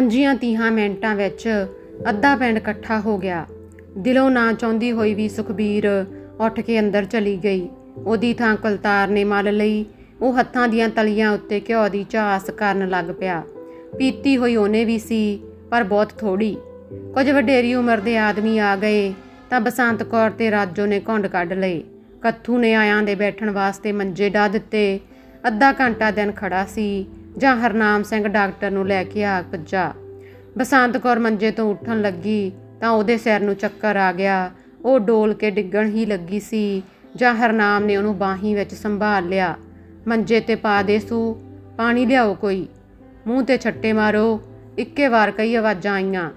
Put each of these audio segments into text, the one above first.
ਪੰਜੀਆਂ ਤੀਹਾਂ ਮਿੰਟਾਂ ਵਿੱਚ ਅੱਧਾ ਪਿੰਡ ਇਕੱਠਾ ਹੋ ਗਿਆ। ਦਿਲੋਂ ਨਾ ਚਾਹੁੰਦੀ ਹੋਈ ਵੀ ਸੁਖਬੀਰ ਉੱਠ ਕੇ ਅੰਦਰ ਚਲੀ ਗਈ। ਉਹਦੀ ਥਾਂ ਕੁਲਤਾਰ ਨੇ ਮੱਲ ਲਈ। ਉਹ ਹੱਥਾਂ ਦੀਆਂ ਤਲੀਆਂ ਉੱਤੇ ਘਿਓ ਦੀ ਝਾਸ ਕਰਨ ਲੱਗ ਪਿਆ। ਪੀਤੀ ਹੋਈ ਉਹਨੇ ਵੀ ਸੀ, ਪਰ ਬਹੁਤ ਥੋੜੀ ਕੁਝ ਵਡੇਰੀ ਉਮਰ ਦੇ ਆਦਮੀ ਆ ਗਏ ਤਾਂ ਬਸੰਤ ਕੌਰ ਤੇ ਰਾਜੋ ਨੇ ਘੁੰਡ ਕੱਢ ਲਏ। ਕੱਥੂ ਨੇ ਆਇਆਂ ਦੇ ਬੈਠਣ ਵਾਸਤੇ ਮੰਜੇ ਢਾ ਦਿੱਤੇ। ਅੱਧਾ ਘੰਟਾ ਦਿਨ ਖੜਾ ਸੀ। ਜਾਂ ਹਰਨਾਮ ਸਿੰਘ ਡਾਕਟਰ ਨੂੰ ਲੈ ਕੇ ਆ ਪੁੱਜਾ ਬਸੰਤ ਕੌਰ ਮੰਜੇ ਤੋਂ ਉੱਠਣ ਲੱਗੀ ਤਾਂ ਉਹਦੇ ਸਿਰ ਨੂੰ ਚੱਕਰ ਆ ਗਿਆ। ਉਹ ਡੋਲ ਕੇ ਡਿੱਗਣ ਹੀ ਲੱਗੀ ਸੀ ਜਾਂ ਹਰਨਾਮ ਨੇ ਉਹਨੂੰ ਬਾਹੀਂ ਵਿੱਚ ਸੰਭਾਲ ਲਿਆ। ਮੰਜੇ ਤੇ ਪਾ ਦੇ ਸੂ, ਪਾਣੀ ਲਿਆਓ ਕੋਈ। ਮੂੰਹ ਤੇ ਛੱਟੇ ਮਾਰੋ, ਇੱਕੇ ਵਾਰ ਕਈ ਆਵਾਜ਼ਾਂ ਆਈਆਂ।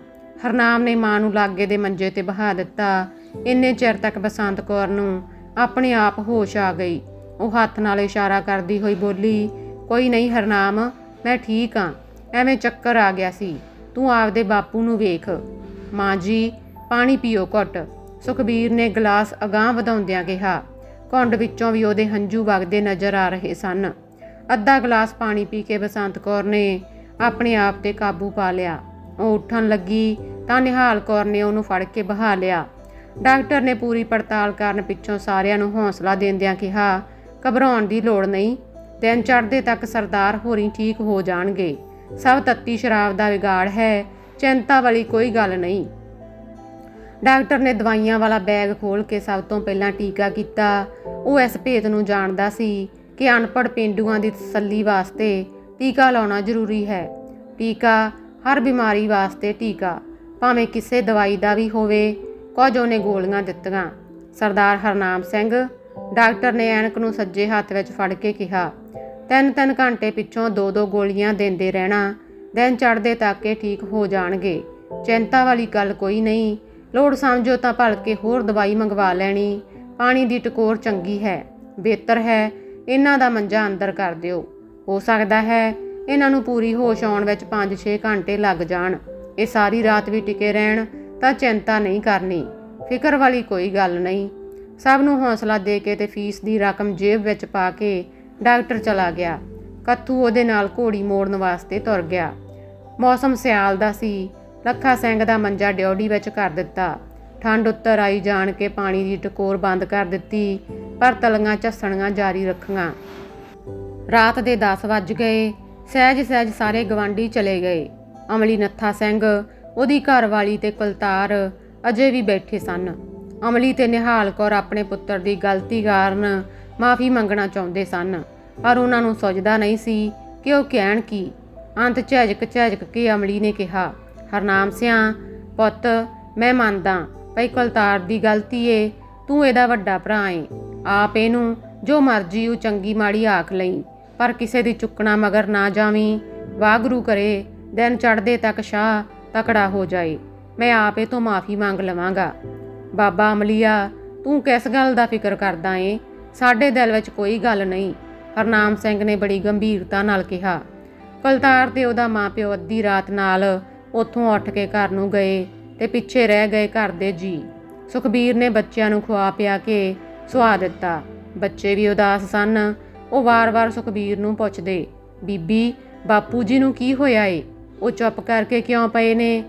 ਹਰਨਾਮ ਨੇ ਮਾਂ ਨੂੰ ਲਾਗੇ ਦੇ ਮੰਜੇ ਤੇ ਬਹਾ ਦਿੱਤਾ। ਇੰਨੇ ਚਿਰ ਤੱਕ ਬਸੰਤ ਕੌਰ ਨੂੰ ਆਪਣੇ ਆਪ ਹੋਸ਼ ਆ ਗਈ। ਉਹ ਹੱਥ ਨਾਲ ਇਸ਼ਾਰਾ ਕਰਦੀ ਹੋਈ ਬੋਲੀ ਕੋਈ ਨਹੀਂ ਹਰਨਾਮ, ਮੈਂ ਠੀਕ ਆ। ਐਵੇਂ ਚੱਕਰ ਆ ਗਿਆ ਸੀ। ਤੂੰ ਆਪਦੇ ਬਾਪੂ ਨੂੰ ਵੇਖ। ਮਾਂ ਜੀ, ਪਾਣੀ ਪੀਓ ਘੁੱਟ। ਸੁਖਬੀਰ ਨੇ ਗਲਾਸ ਅਗਾਹ ਵਧਾਉਂਦਿਆਂ ਕਿਹਾ, ਘੁੰਡ ਵਿੱਚੋਂ ਵੀ ਉਹਦੇ ਹੰਝੂ ਵਗਦੇ ਨਜ਼ਰ ਆ ਰਹੇ ਸਨ। ਅੱਧਾ ਗਲਾਸ ਪਾਣੀ ਪੀ ਕੇ ਬਸੰਤ ਕੌਰ ਨੇ ਆਪਣੇ ਆਪ ਤੇ ਕਾਬੂ ਪਾ ਲਿਆ। ਉਹ ਉੱਠਣ ਲੱਗੀ ਤਾਂ ਨਿਹਾਲ ਕੌਰ ਨੇ ਉਹਨੂੰ ਫੜ ਕੇ ਬਹਾ ਲਿਆ। ਡਾਕਟਰ ਨੇ ਪੂਰੀ ਪੜਤਾਲ ਕਰਨ ਪਿੱਛੋਂ ਸਾਰਿਆਂ ਨੂੰ ਹੌਸਲਾ ਦਿੰਦਿਆਂ ਕਿਹਾ, ਘਬਰਾਉਣ ਦੀ ਲੋੜ ਨਹੀਂ। ਤਿੰਨ ਚੜ੍ਹਦੇ ਤੱਕ ਸਰਦਾਰ ਹੋਰੀ ਠੀਕ ਹੋ ਜਾਣਗੇ। ਸਭ ਤੱਤੀ ਸ਼ਰਾਬ ਦਾ ਵਿਗਾੜ ਹੈ, ਚਿੰਤਾ ਵਾਲੀ ਕੋਈ ਗੱਲ ਨਹੀਂ। ਡਾਕਟਰ ਨੇ ਦਵਾਈਆਂ ਵਾਲਾ ਬੈਗ ਖੋਲ ਕੇ ਸਭ ਤੋਂ ਪਹਿਲਾਂ ਟੀਕਾ ਕੀਤਾ। ਉਹ ਇਸ ਭੇਤ ਨੂੰ ਜਾਣਦਾ ਸੀ ਕਿ ਅਨਪੜ੍ਹ ਪਿੰਡੂਆਂ ਦੀ ਤਸੱਲੀ ਵਾਸਤੇ ਟੀਕਾ ਲਾਉਣਾ ਜ਼ਰੂਰੀ ਹੈ। ਟੀਕਾ, ਹਰ ਬਿਮਾਰੀ ਵਾਸਤੇ ਟੀਕਾ, ਭਾਵੇਂ ਕਿਸੇ ਦਵਾਈ ਦਾ ਵੀ ਹੋਵੇ, ਕੁਝ ਉਹਨੇ ਗੋਲੀਆਂ ਦਿੱਤੀਆਂ। ਸਰਦਾਰ ਹਰਨਾਮ ਸਿੰਘ, ਡਾਕਟਰ ਨੇ ਐਨਕ ਨੂੰ ਸੱਜੇ ਹੱਥ ਵਿੱਚ ਫੜ ਕੇ ਕਿਹਾ ਤਿੰਨ ਤਿੰਨ ਘੰਟੇ ਪਿੱਛੋਂ ਦੋ ਦੋ ਗੋਲੀਆਂ ਦਿੰਦੇ ਰਹਿਣਾ, ਦਿਨ ਚੜ੍ਹਦੇ ਤੱਕ ਇਹ ਠੀਕ ਹੋ ਜਾਣਗੇ। ਚਿੰਤਾ ਵਾਲੀ ਗੱਲ ਕੋਈ ਨਹੀਂ, ਲੋੜ ਸਮਝੋ ਤਾਂ ਭਲਕੇ ਹੋਰ ਦਵਾਈ ਮੰਗਵਾ ਲੈਣੀ, ਪਾਣੀ ਦੀ ਟਕੋਰ ਚੰਗੀ ਹੈ, ਬਿਹਤਰ ਹੈ, ਇਹਨਾਂ ਦਾ ਮੰਜਾ ਅੰਦਰ ਕਰ ਦਿਓ। ਹੋ ਸਕਦਾ ਹੈ ਇਹਨਾਂ ਨੂੰ ਪੂਰੀ ਹੋਸ਼ ਆਉਣ ਵਿੱਚ 5-6 ਘੰਟੇ ਲੱਗ ਜਾਣ। ਇਹ ਸਾਰੀ ਰਾਤ ਵੀ ਟਿਕੇ ਰਹਿਣ ਤਾਂ ਚਿੰਤਾ ਨਹੀਂ ਕਰਨੀ, ਫਿਕਰ ਵਾਲੀ ਕੋਈ ਗੱਲ ਨਹੀਂ। ਸਭ ਨੂੰ ਹੌਸਲਾ ਦੇ ਕੇ ਤੇ ਫੀਸ ਦੀ ਰਕਮ ਜੇਬ ਵਿੱਚ ਪਾ ਕੇ ਡਾਕਟਰ ਚਲਾ ਗਿਆ। ਕੱਥੂ ਉਹਦੇ ਨਾਲ ਘੋੜੀ ਮੋੜਨ ਵਾਸਤੇ ਤੁਰ ਗਿਆ। ਮੌਸਮ ਸਿਆਲ ਦਾ ਸੀ। ਲੱਖਾ ਸਿੰਘ ਦਾ ਮੰਜਾ ਡਿਉੜੀ ਵਿੱਚ ਕਰ ਦਿੱਤਾ। ਠੰਡ ਉੱਤਰ ਆਈ ਜਾਣ ਕੇ ਪਾਣੀ ਦੀ ਟਕੋਰ ਬੰਦ ਕਰ ਦਿੱਤੀ, ਪਰ ਤਲੀਆਂ ਝੱਸਣੀਆਂ ਜਾਰੀ ਰੱਖੀਆਂ। ਰਾਤ ਦੇ 10 ਵੱਜ ਗਏ। ਸਹਿਜ ਸਹਿਜ ਸਾਰੇ ਗਵਾਂਢੀ ਚਲੇ ਗਏ। ਅਮਲੀ ਨੱਥਾ ਸਿੰਘ, ਉਹਦੀ ਘਰਵਾਲੀ ਤੇ ਕੁਲਤਾਰ ਅਜੇ ਵੀ ਬੈਠੇ ਸਨ। ਅਮਲੀ ਤੇ ਨਿਹਾਲ ਕੌਰ ਆਪਣੇ ਪੁੱਤਰ ਦੀ ਗਲਤੀ ਕਾਰਨ ਮਾਫੀ ਮੰਗਣਾ ਚਾਹੁੰਦੇ ਸਨ। ਪਰ ਉਹਨਾਂ ਨੂੰ ਸੁਝਦਾ ਨਹੀਂ ਸੀ ਕਿ ਉਹ ਕਹਿਣ ਕੀ। ਅੰਤ ਝਜਕ ਝਿਜਕ ਕੇ ਅਮਲੀ ਨੇ ਕਿਹਾ, ਹਰਨਾਮ ਸਿਆ, ਪੁੱਤ, ਮੈਂ ਮੰਨਦਾ ਭਈ ਕੁਲਤਾਰ ਦੀ ਗਲਤੀ ਏ, ਤੂੰ ਇਹਦਾ ਵੱਡਾ ਭਰਾ ਏ। ਆਪ ਇਹਨੂੰ ਜੋ ਮਰਜ਼ੀ ਉਹ ਚੰਗੀ ਮਾੜੀ ਆਖ ਲਈ, ਪਰ ਕਿਸੇ ਦੀ ਚੁੱਕਣਾ ਮਗਰ ਨਾ ਜਾਵੀਂ। ਵਾਗਰੂ ਕਰੇ, ਦਿਨ ਚੜ੍ਹਦੇ ਤੱਕ ਸ਼ਾਹ ਤਕੜਾ ਹੋ ਜਾਏ। ਮੈਂ ਆਪੇ ਤੋਂ ਮਾਫੀ ਮੰਗ ਲਵਾਂਗਾ। ਬਾਬਾ ਅਮਲੀਆ, ਤੂੰ ਕਿਸ ਗੱਲ ਦਾ ਫਿਕਰ ਕਰਦਾ ਏ? ਸਾਡੇ ਦਿਲ ਵਿੱਚ ਕੋਈ ਗੱਲ ਨਹੀਂ। ਹਰਨਾਮ ਸਿੰਘ ਨੇ ਬੜੀ ਗੰਭੀਰਤਾ ਨਾਲ ਕਿਹਾ। ਕਲਤਾਰ ਤੇ ਉਹਦਾ ਮਾਪਿਓ ਅੱਧੀ ਰਾਤ ਨਾਲ ਉੱਥੋਂ ਉੱਠ ਕੇ ਘਰ ਨੂੰ ਗਏ ਤੇ ਪਿੱਛੇ ਰਹਿ ਗਏ ਘਰ ਦੇ ਜੀ। ਸੁਖਬੀਰ ਨੇ ਬੱਚਿਆਂ ਨੂੰ ਖਵਾ ਪਿਆ ਕੇ ਸੁਆ ਦਿੱਤਾ। ਬੱਚੇ ਵੀ ਉਦਾਸ ਸਨ। ਉਹ ਵਾਰ-ਵਾਰ ਸੁਖਬੀਰ ਨੂੰ ਪੁੱਛਦੇ, ਬੀਬੀ, ਬਾਪੂ ਜੀ ਨੂੰ ਕੀ ਹੋਇਆ ਏ? ਉਹ ਚੁੱਪ ਕਰਕੇ ਕਿਉਂ ਪਏ ਨੇ?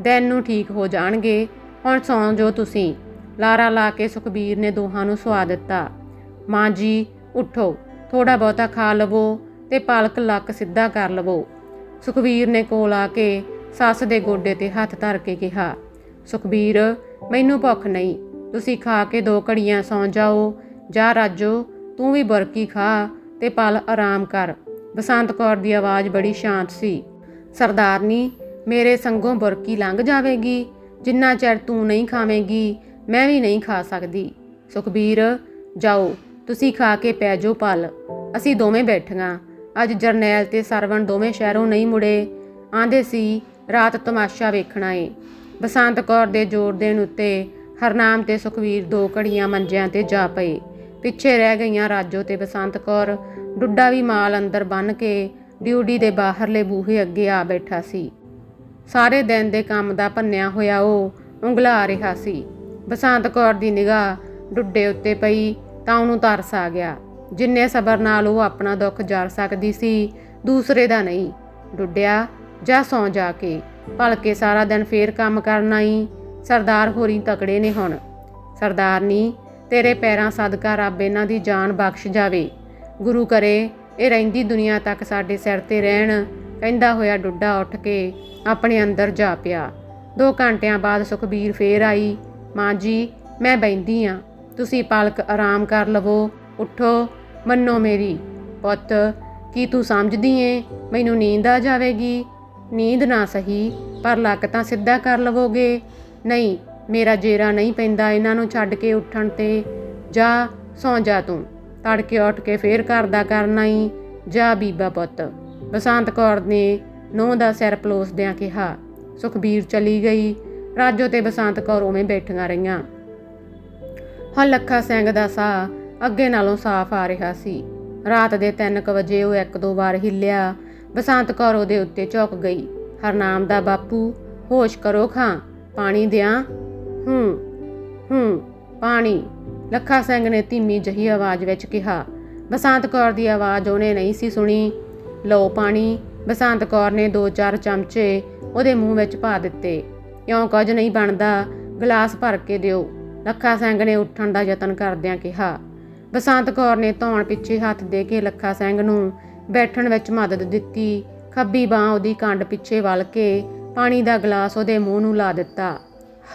ਦਿਨ ਨੂੰ ਠੀਕ ਹੋ ਜਾਣਗੇ। ਹੁਣ ਸੌਂ ਜੋ ਤੁਸੀਂ। ਲਾਰਾ ਲਾ ਕੇ ਸੁਖਬੀਰ ਨੇ ਦੋਹਾਂ ਨੂੰ ਸੁਆ ਦਿੱਤਾ। ਮਾਂ ਜੀ, ਉਠੋ। ਥੋੜਾ ਬਹੁਤਾ ਖਾ ਲਵੋ ਤੇ ਪਲਕ ਲੱਕ ਸਿੱਧਾ ਕਰ ਲਵੋ। ਸੁਖਬੀਰ ਨੇ ਕੋਲ ਆ ਕੇ ਸੱਸ ਦੇ ਗੋਡੇ ਤੇ ਹੱਥ ਧਰ ਕੇ ਕਿਹਾ, ਸੁਖਬੀਰ, ਮੈਨੂੰ ਭੁੱਖ ਨਹੀਂ। ਤੁਸੀਂ ਖਾ ਕੇ ਦੋ ਘੜੀਆਂ ਸੌਂ ਜਾਓ। ਜਾ ਰਾਜੋ, ਤੂੰ ਵੀ ਬਰਕੀ ਖਾ ਤੇ ਪਲ ਆਰਾਮ ਕਰ। ਬਸੰਤ ਕੌਰ ਦੀ ਆਵਾਜ਼ ਬੜੀ ਸ਼ਾਂਤ ਸੀ। ਸਰਦਾਰਨੀ, ਮੇਰੇ ਸੰਗੋਂ ਬਰਕੀ ਲੰਘ ਜਾਵੇਗੀ। ਜਿੰਨਾ ਚਿਰ ਤੂੰ ਨਹੀਂ ਖਾਵੇਂਗੀ, ਮੈਂ ਵੀ ਨਹੀਂ ਖਾ ਸਕਦੀ। ਸੁਖਬੀਰ, ਜਾਓ। ਤੁਸੀਂ ਖਾ ਕੇ ਪੈ ਜਾਓ ਪਲ ਅਸੀਂ ਦੋਵੇਂ ਬੈਠੀਆਂ। ਅੱਜ ਜਰਨੈਲ ਤੇ ਸਰਵਣ ਦੋਵੇਂ ਸ਼ਹਿਰੋਂ ਨਹੀਂ ਮੁੜੇ। ਆਂਦੇ ਸੀ, ਰਾਤ ਤਮਾਸ਼ਾ ਵੇਖਣਾ ਏ ਬਸੰਤ ਕੌਰ ਦੇ ਜ਼ੋਰ ਦੇਣ ਉੱਤੇ ਹਰਨਾਮ ਤੇ ਸੁਖਵੀਰ ਦੋ ਘੜੀਆਂ ਮੰਜਿਆਂ ਤੇ ਜਾ ਪਏ। ਪਿੱਛੇ ਰਹਿ ਗਈਆਂ ਰਾਜੋ ਤੇ ਬਸੰਤ ਕੌਰ। ਡੁੱਡਾ ਵੀ ਮਾਲ ਅੰਦਰ ਬੰਨ ਕੇ ਡਿਊਟੀ ਦੇ ਬਾਹਰਲੇ ਬੂਹੇ ਅੱਗੇ ਆ ਬੈਠਾ ਸੀ। ਸਾਰੇ ਦਿਨ ਦੇ ਕੰਮ ਦਾ ਭੰਨਿਆ ਹੋਇਆ ਉਹ ਉਂਗਲਾ ਰਿਹਾ ਸੀ। ਬਸੰਤ ਕੌਰ ਦੀ ਨਿਗਾਹ ਡੁੱਡੇ ਉੱਤੇ ਪਈ। ਤਾਂ ਉਹਨੂੰ ਤਰਸ ਆ ਗਿਆ। ਜਿੰਨੇ ਸਬਰ ਨਾਲ ਉਹ ਆਪਣਾ ਦੁੱਖ ਜਰ ਸਕਦੀ ਸੀ, ਦੂਸਰੇ ਦਾ ਨਹੀਂ। ਡੁੱਡਿਆ, ਜਾਂ ਸੌਂ ਜਾ ਕੇ। ਭਲਕੇ ਸਾਰਾ ਦਿਨ ਫੇਰ ਕੰਮ ਕਰਨਾ ਹੀ ਸਰਦਾਰ ਹੋਰੀ ਤਕੜੇ ਨੇ ਹੁਣ। ਸਰਦਾਰਨੀ ਤੇਰੇ ਪੈਰਾਂ ਸਦਕਾ ਰੱਬ ਇਹਨਾਂ ਦੀ ਜਾਨ ਬਖਸ਼ ਜਾਵੇ। ਗੁਰੂ ਕਰੇ, ਇਹ ਰਹਿੰਦੀ ਦੁਨੀਆ ਤੱਕ ਸਾਡੇ ਸਿਰ ਤੇ ਰਹਿਣ। ਕਹਿੰਦਾ ਹੋਇਆ ਡੁੱਡਾ ਉੱਠ ਕੇ ਆਪਣੇ ਅੰਦਰ ਜਾ ਪਿਆ। ਦੋ ਘੰਟਿਆਂ ਬਾਅਦ ਸੁਖਬੀਰ ਫੇਰ ਆਈ। ਮਾਂ ਜੀ, ਮੈਂ ਬੈੰਦੀ ਆ। ਤੁਸੀਂ ਪਲਕ ਆਰਾਮ ਕਰ ਲਵੋ। ਉੱਠੋ। ਮੰਨੋ ਮੇਰੀ, ਪੁੱਤ, ਕੀ ਤੂੰ ਸਮਝਦੀ ਏ? ਮੈਨੂੰ ਨੀਂਦ ਆ ਜਾਵੇਗੀ। ਨੀਂਦ ਨਾ ਸਹੀ, ਪਰ ਲੱਕ ਤਾਂ ਸਿੱਧਾ ਕਰ ਲਵੋਗੇ। ਨਹੀਂ, ਮੇਰਾ ਜੇਰਾ ਨਹੀਂ ਪੈਂਦਾ ਇਹਨਾਂ ਨੂੰ ਛੱਡ ਕੇ ਉੱਠਣ ਤੇ। ਜਾ, ਸੌਂ ਜਾ ਤੂੰ। ਤੜਕੇ ਉੱਠ ਕੇ ਫੇਰ ਘਰ ਦਾ ਕਰਨਾ ਹੀ ਜਾ ਬੀਬਾ ਪੁੱਤ। ਬਸੰਤ ਕੌਰ ਨੇ ਨੂੰਹ ਦਾ ਸਿਰ ਪਲੋਸਦਿਆਂ ਕਿਹਾ। ਸੁਖਬੀਰ ਚਲੀ ਗਈ। ਰਾਜੋ ਤੇ ਬਸੰਤ ਕੌਰ ਉਵੇਂ ਬੈਠੀਆਂ ਰਹੀਆਂ। ਹਾਂ, ਲੱਖਾ ਸਿੰਘ ਦਾ ਸਾਹ ਅੱਗੇ ਨਾਲੋਂ ਸਾਫ਼ ਆ ਰਿਹਾ ਸੀ। ਰਾਤ ਦੇ 3:00 ਵਜੇ ਉਹ ਇੱਕ ਦੋ ਵਾਰ ਹਿੱਲਿਆ, ਬਸੰਤ ਕੌਰ ਉਹਦੇ ਉੱਤੇ ਝੁਕ ਗਈ। ਹਰਨਾਮ ਦਾ ਬਾਪੂ, ਹੋਸ਼ ਕਰੋ ਖਾਂ, ਪਾਣੀ ਦਿਆਂ? ਹੂੰ ਹੂੰ, ਪਾਣੀ। ਲੱਖਾ ਸਿੰਘ ਨੇ ਧੀਮੀ ਜਹੀ ਆਵਾਜ਼ ਵਿੱਚ ਕਿਹਾ। ਬਸੰਤ ਕੌਰ ਦੀ ਆਵਾਜ਼ ਉਹਨੇ ਨਹੀਂ ਸੀ ਸੁਣੀ। ਲਓ ਪਾਣੀ। ਬਸੰਤ ਕੌਰ ਨੇ ਦੋ ਚਾਰ ਚਮਚੇ ਉਹਦੇ ਮੂੰਹ ਵਿੱਚ ਪਾ ਦਿੱਤੇ। ਕਿਉਂ ਕੁਝ ਨਹੀਂ ਬਣਦਾ, ਗਲਾਸ ਭਰ ਕੇ ਦਿਓ। ਲੱਖਾ ਸਿੰਘ ਨੇ ਉੱਠਣ ਦਾ ਯਤਨ ਕਰਦਿਆਂ ਕਿਹਾ, ਬਸੰਤ ਕੌਰ ਨੇ ਧੌਣ ਪਿੱਛੇ ਹੱਥ ਦੇ ਕੇ ਲੱਖਾ ਸਿੰਘ ਨੂੰ ਬੈਠਣ ਵਿੱਚ ਮਦਦ ਦਿੱਤੀ। ਖੱਬੀ ਬਾਹ ਉਹਦੀ ਕੰਡ ਪਿੱਛੇ ਵਲ ਕੇ ਪਾਣੀ ਦਾ ਗਲਾਸ ਉਹਦੇ ਮੂੰਹ ਨੂੰ ਲਾ ਦਿੱਤਾ।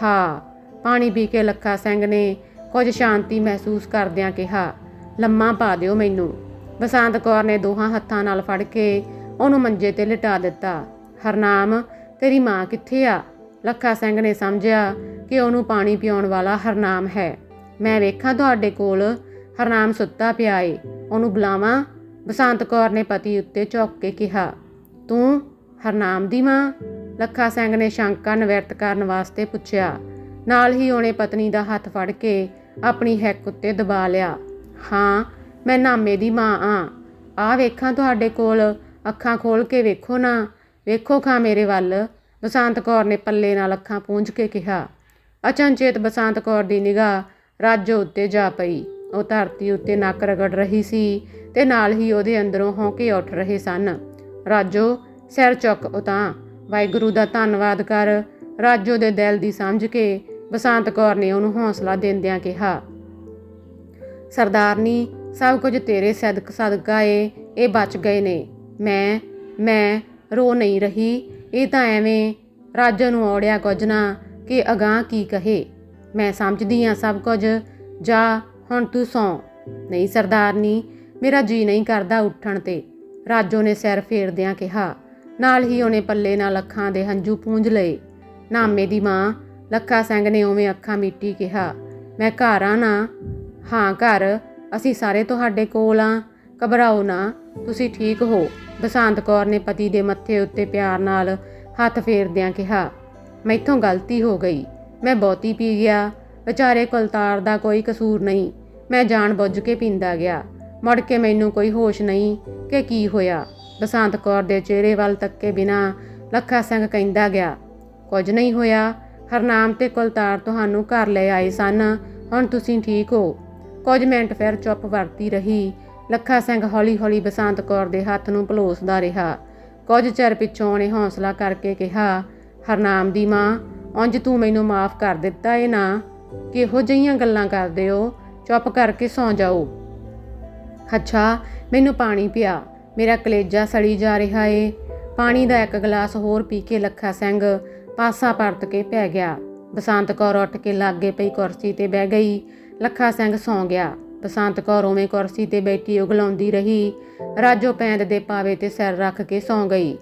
ਹਾਂ, ਪਾਣੀ ਪੀ ਕੇ ਲੱਖਾ ਸਿੰਘ ਨੇ ਕੁਝ ਸ਼ਾਂਤੀ ਮਹਿਸੂਸ ਕਰਦਿਆਂ ਕਿਹਾ, ਲੰਮਾ ਪਾ ਦਿਓ ਮੈਨੂੰ। ਬਸੰਤ ਕੌਰ ਨੇ ਦੋਹਾਂ ਹੱਥਾਂ ਨਾਲ ਫੜ ਕੇ ਉਹਨੂੰ ਮੰਜੇ ਤੇ ਲਿਟਾ ਦਿੱਤਾ। ਹਰਨਾਮ, ਤੇਰੀ ਮਾਂ ਕਿੱਥੇ ਆ? ਲੱਖਾ ਸਿੰਘ ਨੇ ਸਮਝਿਆ ਕਿ ਉਹਨੂੰ ਪਾਣੀ ਪਿਆਉਣ ਵਾਲਾ ਹਰਨਾਮ ਹੈ। ਮੈਂ ਵੇਖਾਂ ਤੁਹਾਡੇ ਕੋਲ ਹਰਨਾਮ ਸੁੱਤਾ ਪਿਆ ਏ। ਉਹਨੂੰ ਬੁਲਾਵਾਂ। ਬਸੰਤ ਕੌਰ ਨੇ ਪਤੀ ਉੱਤੇ ਝੁੱਕ ਕੇ ਕਿਹਾ, ਤੂੰ ਹਰਨਾਮ ਦੀ ਮਾਂ? ਲੱਖਾ ਸਿੰਘ ਨੇ ਸ਼ੰਕਾ ਨਿਵਰਤ ਕਰਨ ਵਾਸਤੇ ਪੁੱਛਿਆ। ਨਾਲ ਹੀ ਉਹਨੇ ਪਤਨੀ ਦਾ ਹੱਥ ਫੜ ਕੇ ਆਪਣੀ ਹੈਕ ਉੱਤੇ ਦਬਾ ਲਿਆ। ਹਾਂ, ਮੈਂ ਨਾਮੇ ਦੀ ਮਾਂ ਆ। ਆ ਵੇਖਾਂ ਤੁਹਾਡੇ ਕੋਲ ਅੱਖਾਂ ਖੋਲ ਕੇ ਵੇਖੋ ਨਾ। ਵੇਖੋ ਖਾਂ ਮੇਰੇ ਵੱਲ। ਬਸੰਤ ਕੌਰ ਨੇ ਪੱਲੇ ਨਾਲ ਅੱਖਾਂ ਪੂੰਝ ਕੇ ਕਿਹਾ। ਅਚਨਚੇਤ ਬਸੰਤ ਕੌਰ ਦੀ ਨਿਗਾਹ ਰਾਜੋ ਉੱਤੇ ਜਾ ਪਈ। ਉਹ ਧਰਤੀ ਉੱਤੇ ਨੱਕ ਰਗੜ ਰਹੀ ਸੀ ਤੇ ਨਾਲ ਹੀ ਉਹਦੇ ਅੰਦਰੋਂ ਹੌਂਕੇ ਉੱਠ ਰਹੇ ਸਨ। ਰਾਜੋ, ਸਿਰ ਚੁੱਕ ਉਤਾਂ ਵਾਹਿਗੁਰੂ ਦਾ ਧੰਨਵਾਦ ਕਰ। ਰਾਜੋ ਦੇ ਦਿਲ ਦੀ ਸਮਝ ਕੇ ਬਸੰਤ ਕੌਰ ਨੇ ਉਹਨੂੰ ਹੌਸਲਾ ਦਿੰਦਿਆਂ ਕਿਹਾ, ਸਰਦਾਰਨੀ, ਸਭ ਕੁਝ ਤੇਰੇ ਸਦਕ ਸਦਕਾ ਏ, ਇਹ ਬਚ ਗਏ ਨੇ। ਮੈਂ ਮੈਂ ਰੋ ਨਹੀਂ ਰਹੀ। ਇਹ ਤਾਂ ਐਵੇਂ ਰਾਜੋ ਨੂੰ ਔੜਿਆ ਕੁਝ ਨਾ ਕਿ ਅਗਾਹ ਕੀ ਕਹੇ। ਮੈਂ ਸਮਝਦੀ ਆ ਸਭ ਕੁਝ। ਜਾ, ਹੁਣ ਤੂੰ ਸੌਂ। ਨਹੀਂ ਸਰਦਾਰਨੀ ਮੇਰਾ ਜੀ ਨਹੀਂ ਕਰਦਾ ਉੱਠਣ ਤੇ। ਰਾਜੋ ਨੇ ਸਿਰ ਫੇਰਦਿਆਂ ਕਿਹਾ। ਨਾਲ ਹੀ ਉਹਨੇ ਪੱਲੇ ਨਾਲ ਅੱਖਾਂ ਦੇ ਹੰਝੂ ਪੂੰਝ ਲਏ। ਨਾਮੇ ਦੀ ਮਾਂ, ਲੱਖਾ ਸਿੰਘ ਨੇ ਉਵੇਂ ਅੱਖਾਂ ਮੀਟੀ ਕਿਹਾ। ਮੈਂ ਘਰ ਆ ਨਾ? ਹਾਂ ਘਰ। ਅਸੀਂ ਸਾਰੇ ਤੁਹਾਡੇ ਕੋਲ ਆ। ਘਬਰਾਓ ਨਾ। ਤੁਸੀਂ ਠੀਕ ਹੋ। ਬਸੰਤ ਕੌਰ ਨੇ ਪਤੀ ਦੇ ਮੱਥੇ ਉੱਤੇ ਪਿਆਰ ਨਾਲ ਹੱਥ ਫੇਰਦਿਆਂ ਕਿਹਾ। ਮੈਥੋਂ ਗਲਤੀ ਹੋ ਗਈ। ਮੈਂ ਬਹੁਤੀ ਪੀ ਗਿਆ। ਵਿਚਾਰੇ ਕੁਲਤਾਰ ਦਾ ਕੋਈ ਕਸੂਰ ਨਹੀਂ। ਮੈਂ ਜਾਣ ਬੁੱਝ ਕੇ ਪੀਂਦਾ ਗਿਆ। ਮੁੜ ਕੇ ਮੈਨੂੰ ਕੋਈ ਹੋਸ਼ ਨਹੀਂ ਕਿ ਕੀ ਹੋਇਆ। ਬਸੰਤ ਕੌਰ ਦੇ ਚਿਹਰੇ ਵੱਲ ਤੱਕੇ ਬਿਨਾ ਲੱਖਾ ਸਿੰਘ ਕਹਿੰਦਾ ਗਿਆ, ਕੁਝ ਨਹੀਂ ਹੋਇਆ। ਹਰਨਾਮ ਤੇ ਕੁਲਤਾਰ ਤੁਹਾਨੂੰ ਘਰ ਲੈ ਆਏ ਸਨ। ਹੁਣ ਤੁਸੀਂ ਠੀਕ ਹੋ। ਕੁਝ ਮਿੰਟ ਫਿਰ ਚੁੱਪ ਵਰਤੀ ਰਹੀ। ਲੱਖਾ ਸਿੰਘ ਹੌਲੀ-ਹੌਲੀ ਬਸੰਤ ਕੌਰ ਦੇ ਹੱਥ ਨੂੰ ਭਲੋਸਦਾ ਰਿਹਾ। ਕੁਝ ਚਿਰ ਪਿੱਛੋਂ ਉਹਨੇ ਹੌਸਲਾ ਕਰਕੇ ਕਿਹਾ ਹਰਨਾਮ ਦੀ ਮਾਂ ਉਂਝ ਤੂੰ ਮੈਨੂੰ ਮਾਫ ਕਰ ਦਿੱਤਾ ਏ ਨਾ, ਕਿਹੋ ਜਿਹੀਆਂ ਗੱਲਾਂ ਕਰਦੇ ਹੋ? ਚੁੱਪ ਕਰਕੇ ਸੌਂ ਜਾਓ। ਅੱਛਾ, ਮੈਨੂੰ ਪਾਣੀ ਪਿਆ। ਮੇਰਾ ਕਲੇਜਾ ਸੜੀ ਜਾ ਰਿਹਾ ਏ। ਪਾਣੀ ਦਾ ਇੱਕ ਗਲਾਸ ਹੋਰ ਪੀ ਕੇ ਲੱਖਾ ਸਿੰਘ ਪਾਸਾ ਪਰਤ ਕੇ ਪੈ ਗਿਆ। ਬਸੰਤ ਕੌਰ ਉੱਠ ਕੇ ਲਾਗੇ ਪਈ ਕੁਰਸੀ ਤੇ ਬਹਿ ਗਈ। ਲੱਖਾ ਸਿੰਘ ਸੌਂ ਗਿਆ। ਬਸੰਤ ਕੌਰ ਉਵੇਂ ਕੁਰਸੀ ਤੇ ਬੈਠੀ ਉਗਲਾਉਂਦੀ ਰਹੀ। ਰਾਜੋ ਪੈਂਦ ਦੇ ਪਾਵੇ ਤੇ ਸਿਰ ਰੱਖ ਕੇ ਸੌਂ ਗਈ।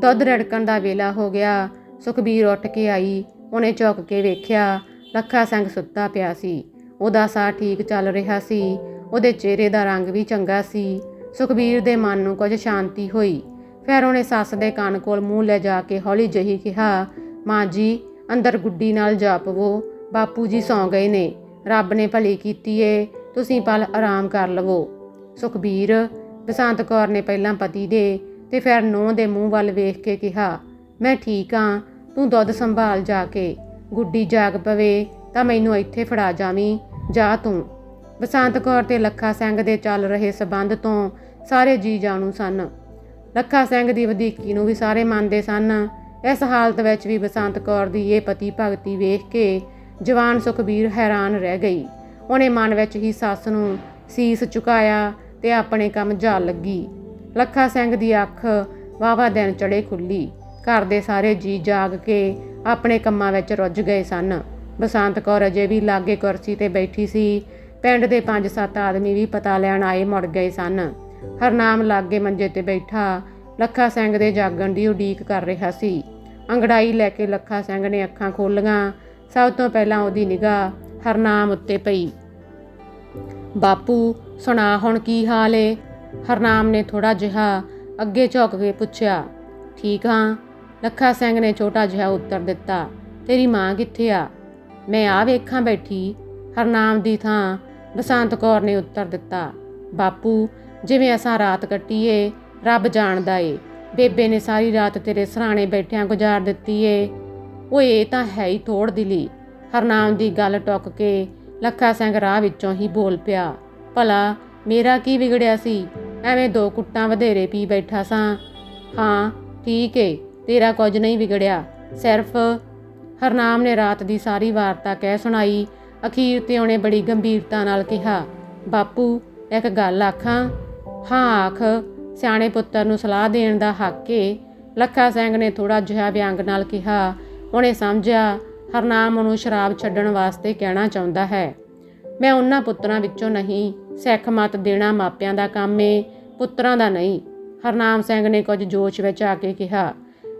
ਦੁੱਧ ਰੜਕਣ ਦਾ ਵੇਲਾ ਹੋ ਗਿਆ। ਸੁਖਬੀਰ ਉੱਠ ਕੇ ਆਈ, ਉਹਨੇ ਝੁੱਕ ਕੇ ਵੇਖਿਆ, ਲੱਖਾ ਸਿੰਘ ਸੁੱਤਾ ਪਿਆ ਸੀ। ਉਹਦਾ ਸਾਹ ਠੀਕ ਚੱਲ ਰਿਹਾ ਸੀ, ਉਹਦੇ ਚਿਹਰੇ ਦਾ ਰੰਗ ਵੀ ਚੰਗਾ ਸੀ। ਸੁਖਬੀਰ ਦੇ ਮਨ ਨੂੰ ਕੁਝ ਸ਼ਾਂਤੀ ਹੋਈ। ਫਿਰ ਉਹਨੇ ਸੱਸ ਦੇ ਕੰਨ ਕੋਲ ਮੂੰਹ ਲੈ ਜਾ ਕੇ ਹੌਲੀ ਜਹੀ ਕਿਹਾ, ਮਾਂ ਜੀ, ਅੰਦਰ ਗੁੱਡੀ ਨਾਲ ਜਾ ਪਵੋ ਬਾਪੂ ਜੀ ਸੌਂ ਗਏ ਨੇ। ਰੱਬ ਨੇ ਭਲੀ ਕੀਤੀ ਏ, ਤੁਸੀਂ ਪਲ ਆਰਾਮ ਕਰ ਲਵੋ। ਸੁਖਬੀਰ ਬਸੰਤ ਕੌਰ ਨੇ ਪਹਿਲਾਂ ਪਤੀ ਦੇ ਤੇ ਫਿਰ ਨੂੰਹ ਦੇ ਮੂੰਹ ਵੱਲ ਵੇਖ ਕੇ ਕਿਹਾ, ਮੈਂ ਠੀਕ ਹਾਂ ਤੂੰ ਦੁੱਧ ਸੰਭਾਲ ਜਾ ਕੇ, ਗੁੱਡੀ ਜਾਗ ਪਵੇ, ਤਾਂ ਮੈਨੂੰ ਇੱਥੇ ਫੜਾ ਜਾਵੀਂ, ਜਾ ਤੂੰ। ਬਸੰਤ ਕੌਰ ਤੇ ਲੱਖਾ ਸਿੰਘ ਦੇ ਚੱਲ ਰਹੇ ਸਬੰਧ ਤੋਂ ਸਾਰੇ ਜੀ ਜਾਣੂ ਸਨ। ਲੱਖਾ ਸਿੰਘ ਦੀ ਵਧੀਕੀ ਨੂੰ ਵੀ ਸਾਰੇ ਮੰਨਦੇ ਸਨ। ਇਸ ਹਾਲਤ ਵਿੱਚ ਵੀ ਬਸੰਤ ਕੌਰ ਦੀ ਇਹ ਪਤੀ ਭਗਤੀ ਵੇਖ ਕੇ ਜਵਾਨ ਸੁਖਬੀਰ ਹੈਰਾਨ ਰਹਿ ਗਈ। ਉਹਨੇ ਮਨ ਵਿੱਚ ਹੀ ਸੱਸ ਨੂੰ ਸੀਸ ਝੁਕਾਇਆ ਤੇ ਆਪਣੇ ਕੰਮ ਜਾ ਲੱਗੀ। ਲੱਖਾ ਸਿੰਘ ਦੀ ਅੱਖ ਵਾਵਾ ਦਿਨ ਚੜੇ ਖੁੱਲੀ ਘਰ ਦੇ ਸਾਰੇ ਜੀ ਜਾਗ ਕੇ ਆਪਣੇ ਕੰਮਾਂ ਵਿੱਚ ਰੁੱਝ ਗਏ ਸਨ। ਬਸੰਤ ਕੌਰ ਅਜੇ ਵੀ ਲਾਗੇ ਕੁਰਸੀ ਤੇ ਬੈਠੀ ਸੀ। ਪਿੰਡ ਦੇ ਪੰਜ ਸੱਤ ਆਦਮੀ ਵੀ ਪਤਾ ਲੈਣ ਆਏ ਮੁੜ ਗਏ ਸਨ। ਹਰਨਾਮ ਲਾਗੇ ਮੰਜੇ ਤੇ ਬੈਠਾ ਲੱਖਾ ਸਿੰਘ ਦੇ ਜਾਗਣ ਦੀ ਉਡੀਕ ਕਰ ਰਿਹਾ ਸੀ। ਅੰਗੜਾਈ ਲੈ ਕੇ ਲੱਖਾ ਸਿੰਘ ਨੇ ਅੱਖਾਂ ਖੋਲੀਆਂ। ਸਭ ਤੋਂ ਪਹਿਲਾਂ ਉਹਦੀ ਨਿਗਾਹ ਹਰਨਾਮ ਉੱਤੇ ਪਈ। ਬਾਪੂ, ਸੁਣਾ ਹੁਣ ਕੀ ਹਾਲ ਏ? ਹਰਨਾਮ ਨੇ ਥੋੜਾ ਜਿਹਾ ਅੱਗੇ ਝੁਕ ਕੇ ਪੁੱਛਿਆ। ਠੀਕ ਹਾਂ। ਲੱਖਾ ਸਿੰਘ ਨੇ ਛੋਟਾ ਜਿਹਾ ਉੱਤਰ ਦਿੱਤਾ, ਤੇਰੀ ਮਾਂ ਕਿੱਥੇ ਆ? ਮੈਂ ਆ ਵੇਖਾਂ ਬੈਠੀ। ਹਰਨਾਮ ਦੀ ਥਾਂ ਬਸੰਤ ਕੌਰ ਨੇ ਉੱਤਰ ਦਿੱਤਾ, ਬਾਪੂ, ਜਿਵੇਂ ਅਸਾਂ ਰਾਤ ਕੱਟੀਏ, ਰੱਬ ਜਾਣਦਾ ਏ। ਬੇਬੇ ਨੇ ਸਾਰੀ ਰਾਤ ਤੇਰੇ ਸਰਾਣੇ ਬੈਠਿਆਂ ਗੁਜ਼ਾਰ ਦਿੱਤੀ ਏ। ਓਏ, ਇਹ ਤਾਂ ਹੈ ਹੀ ਥੋੜ ਦਿਲੀ। ਹਰਨਾਮ ਦੀ ਗੱਲ ਟੁੱਕ ਕੇ ਲੱਖਾ ਸਿੰਘ ਰਾਹ ਵਿੱਚੋਂ ਹੀ ਬੋਲ ਪਿਆ, ਭਲਾ, ਮੇਰਾ ਕੀ ਵਿਗੜਿਆ ਸੀ? ਐਵੇਂ ਦੋ ਕੁੱਟਾਂ ਵਧੇਰੇ ਪੀ ਬੈਠਾ ਸਾਂ? ਹਾਂ, ਠੀਕ ਏ। ਤੇਰਾ ਕੁਝ ਨਹੀਂ ਵਿਗੜਿਆ। ਸਿਰਫ ਹਰਨਾਮ ਨੇ ਰਾਤ ਦੀ ਸਾਰੀ ਵਾਰਤਾ ਕਹਿ ਸੁਣਾਈ। ਅਖੀਰ ਤੇ ਉਹਨੇ ਬੜੀ ਗੰਭੀਰਤਾ ਨਾਲ ਕਿਹਾ, ਬਾਪੂ, ਇੱਕ ਗੱਲ ਆਖਾਂ? ਹਾਂ, ਆਖ। ਸਿਆਣੇ ਪੁੱਤਰ ਨੂੰ ਸਲਾਹ ਦੇਣ ਦਾ ਹੱਕ ਏ। ਲੱਖਾ ਸਿੰਘ ਨੇ ਥੋੜਾ ਜਿਹਾ ਵਿਅੰਗ ਨਾਲ ਕਿਹਾ, ਉਹਨੇ ਸਮਝਿਆ, ਹਰਨਾਮ ਉਹਨੂੰ ਸ਼ਰਾਬ ਛੱਡਣ ਵਾਸਤੇ ਕਹਿਣਾ ਚਾਹੁੰਦਾ ਹੈ। ਮੈਂ ਉਹਨਾਂ ਪੁੱਤਰਾਂ ਵਿੱਚੋਂ ਨਹੀਂ, ਸਿੱਖ ਮਤ ਦੇਣਾ ਮਾਪਿਆਂ ਦਾ ਕੰਮ ਏ, ਪੁੱਤਰਾਂ ਦਾ ਨਹੀਂ। ਹਰਨਾਮ ਸਿੰਘ ਨੇ ਕੁਝ ਜੋਸ਼ ਵਿੱਚ ਆ ਕੇ ਕਿਹਾ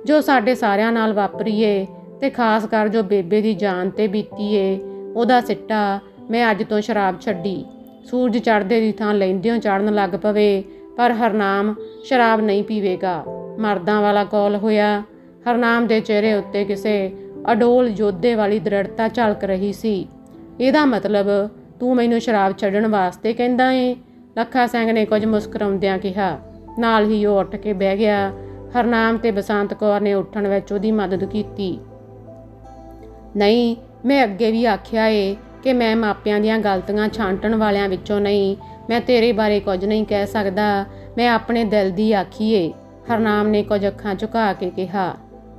ਜੋ ਸਾਡੇ ਸਾਰਿਆਂ ਨਾਲ ਵਾਪਰੀਏ ਤੇ ਖਾਸ ਕਰ ਜੋ ਬੇਬੇ ਦੀ ਜਾਨ ਤੇ ਬੀਤੀ ਏ ਉਹਦਾ ਸਿੱਟਾ ਮੈਂ ਅੱਜ ਤੋਂ ਸ਼ਰਾਬ ਛੱਡੀ। ਸੂਰਜ ਚੜ੍ਹਦੇ ਦੀ ਥਾਂ ਲੈਂਦਿਆਂ ਚੜਨ ਲੱਗ ਪਵੇ, ਪਰ ਹਰਨਾਮ ਸ਼ਰਾਬ ਨਹੀਂ ਪੀਵੇਗਾ। ਮਰਦਾਂ ਵਾਲਾ ਕੌਲ ਹੋਇਆ। ਹਰਨਾਮ ਦੇ ਚਿਹਰੇ ਉੱਤੇ ਕਿਸੇ ਅਡੋਲ ਯੋਧੇ ਵਾਲੀ ਦ੍ਰਿੜਤਾ ਝਲਕ ਰਹੀ ਸੀ। ਇਹਦਾ ਮਤਲਬ, ਤੂੰ ਮੈਨੂੰ ਸ਼ਰਾਬ ਛੱਡਣ ਵਾਸਤੇ ਕਹਿੰਦਾ ਏ? ਲੱਖਾ ਸਿੰਘ ਨੇ ਕੁਝ ਮੁਸਕਰਾਉਂਦਿਆਂ ਕਿਹਾ। ਨਾਲ ਹੀ ਉਹ ਉੱਠ ਕੇ ਬਹਿ ਗਿਆ। ਹਰਨਾਮ ਤੇ ਬਸੰਤ ਕੌਰ ਨੇ ਉੱਠਣ ਵਿੱਚ ਉਹਦੀ ਮਦਦ ਕੀਤੀ। ਨਹੀਂ, ਮੈਂ ਅੱਗੇ ਵੀ ਆਖਿਆ ਏ ਕਿ ਮੈਂ ਮਾਪਿਆਂ ਦੀਆਂ ਗਲਤੀਆਂ ਛਾਂਟਣ ਵਾਲਿਆਂ ਵਿੱਚੋਂ ਨਹੀਂ, ਮੈਂ ਤੇਰੇ ਬਾਰੇ ਕੁਝ ਨਹੀਂ ਕਹਿ ਸਕਦਾ, ਮੈਂ ਆਪਣੇ ਦਿਲ ਦੀ ਆਖੀ ਏ, ਹਰਨਾਮ ਨੇ ਕੁਝ ਅੱਖਾਂ ਝੁਕਾ ਕੇ ਕਿਹਾ।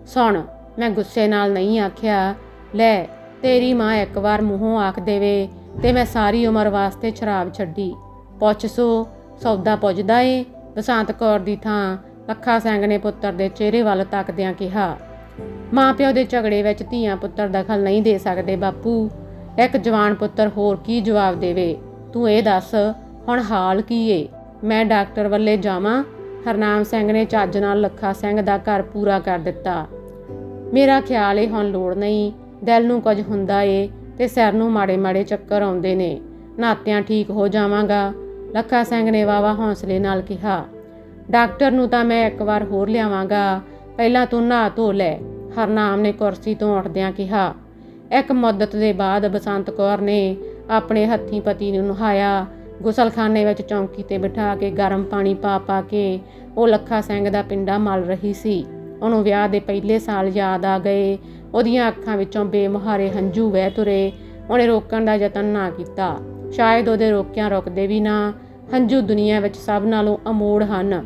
ਸੁਣ, ਮੈਂ ਗੁੱਸੇ ਨਾਲ ਨਹੀਂ ਆਖਿਆ। ਲੈ, ਤੇਰੀ ਮਾਂ ਇੱਕ ਵਾਰ ਮੂੰਹੋਂ ਆਖ ਦੇਵੇ ਤੇ ਮੈਂ ਸਾਰੀ ਉਮਰ ਵਾਸਤੇ ਸ਼ਰਾਬ ਛੱਡੀ। ਪੁੱਛ ਸੋ, ਸੌਦਾ ਪੁੱਜਦਾ ਏ? ਬਸੰਤ ਕੌਰ ਦੀ ਥਾਂ ਲੱਖਾ ਸਿੰਘ ਨੇ ਪੁੱਤਰ ਦੇ ਚਿਹਰੇ ਵੱਲ ਤੱਕਦਿਆਂ ਕਿਹਾ, ਮਾਂ ਪਿਓ ਦੇ ਝਗੜੇ ਵਿੱਚ ਧੀਆਂ ਪੁੱਤਰ ਦਖਲ ਨਹੀਂ ਦੇ ਸਕਦੇ ਬਾਪੂ। ਇੱਕ ਜਵਾਨ ਪੁੱਤਰ ਹੋਰ ਕੀ ਜਵਾਬ ਦੇਵੇ? ਤੂੰ ਇਹ ਦੱਸ, ਹੁਣ ਹਾਲ ਕੀ ਏ? ਮੈਂ ਡਾਕਟਰ ਵੱਲੇ ਜਾਵਾਂ? ਹਰਨਾਮ ਸਿੰਘ ਨੇ ਚੱਜ ਨਾਲ ਲੱਖਾ ਸਿੰਘ ਦਾ ਘਰ ਪੂਰਾ ਕਰ ਦਿੱਤਾ। ਮੇਰਾ ਖਿਆਲ ਏ ਹੁਣ ਲੋੜ ਨਹੀਂ। ਦਿਲ ਨੂੰ ਕੁਝ ਹੁੰਦਾ ਏ ਤੇ ਸਿਰ ਨੂੰ ਮਾੜੇ ਮਾੜੇ ਚੱਕਰ ਆਉਂਦੇ ਨੇ। ਨਾਤਿਆਂ ਠੀਕ ਹੋ ਜਾਵਾਂਗਾ। ਲੱਖਾ ਸਿੰਘ ਨੇ ਵਾਵਾ ਹੌਸਲੇ ਨਾਲ ਕਿਹਾ ਡਾਕਟਰ ਨੂੰ ਤਾਂ ਮੈਂ ਇੱਕ ਵਾਰ ਹੋਰ ਲਿਆਵਾਂਗਾ। ਪਹਿਲਾਂ ਤੂੰ ਨਹਾ ਧੋ ਲੈ। ਹਰਨਾਮ ਨੇ ਕੁਰਸੀ ਤੋਂ ਉੱਠਦਿਆਂ ਕਿਹਾ, ਇੱਕ ਮੁੱਦਤ ਦੇ ਬਾਅਦ ਬਸੰਤ ਕੌਰ ਨੇ ਆਪਣੇ ਹੱਥੀਂ ਪਤੀ ਨੂੰ ਨਹਾਇਆ, ਗੁਸਲਖਾਨੇ ਵਿੱਚ ਚੌਂਕੀ ਤੇ ਬਿਠਾ ਕੇ ਗਰਮ ਪਾਣੀ ਪਾ ਪਾ ਕੇ ਉਹ ਲੱਖਾ ਸਿੰਘ ਦਾ ਪਿੰਡਾ ਮਲ ਰਹੀ ਸੀ। ਉਹਨੂੰ ਵਿਆਹ ਦੇ ਪਹਿਲੇ ਸਾਲ ਯਾਦ ਆ ਗਏ। ਉਹਦੀਆਂ ਅੱਖਾਂ ਵਿੱਚੋਂ ਬੇਮੁਹਾਰੇ ਹੰਝੂ ਵਹਿ ਤੁਰੇ। ਉਹਨੇ ਰੋਕਣ ਦਾ ਯਤਨ ਨਾ ਕੀਤਾ। ਸ਼ਾਇਦ ਉਹਦੇ ਰੋਕਿਆਂ ਰੁਕਦੇ ਵੀ ਨਾ। ਹੰਝੂ ਦੁਨੀਆ ਵਿੱਚ ਸਭ ਨਾਲੋਂ ਅਮੋੜ ਹਨ।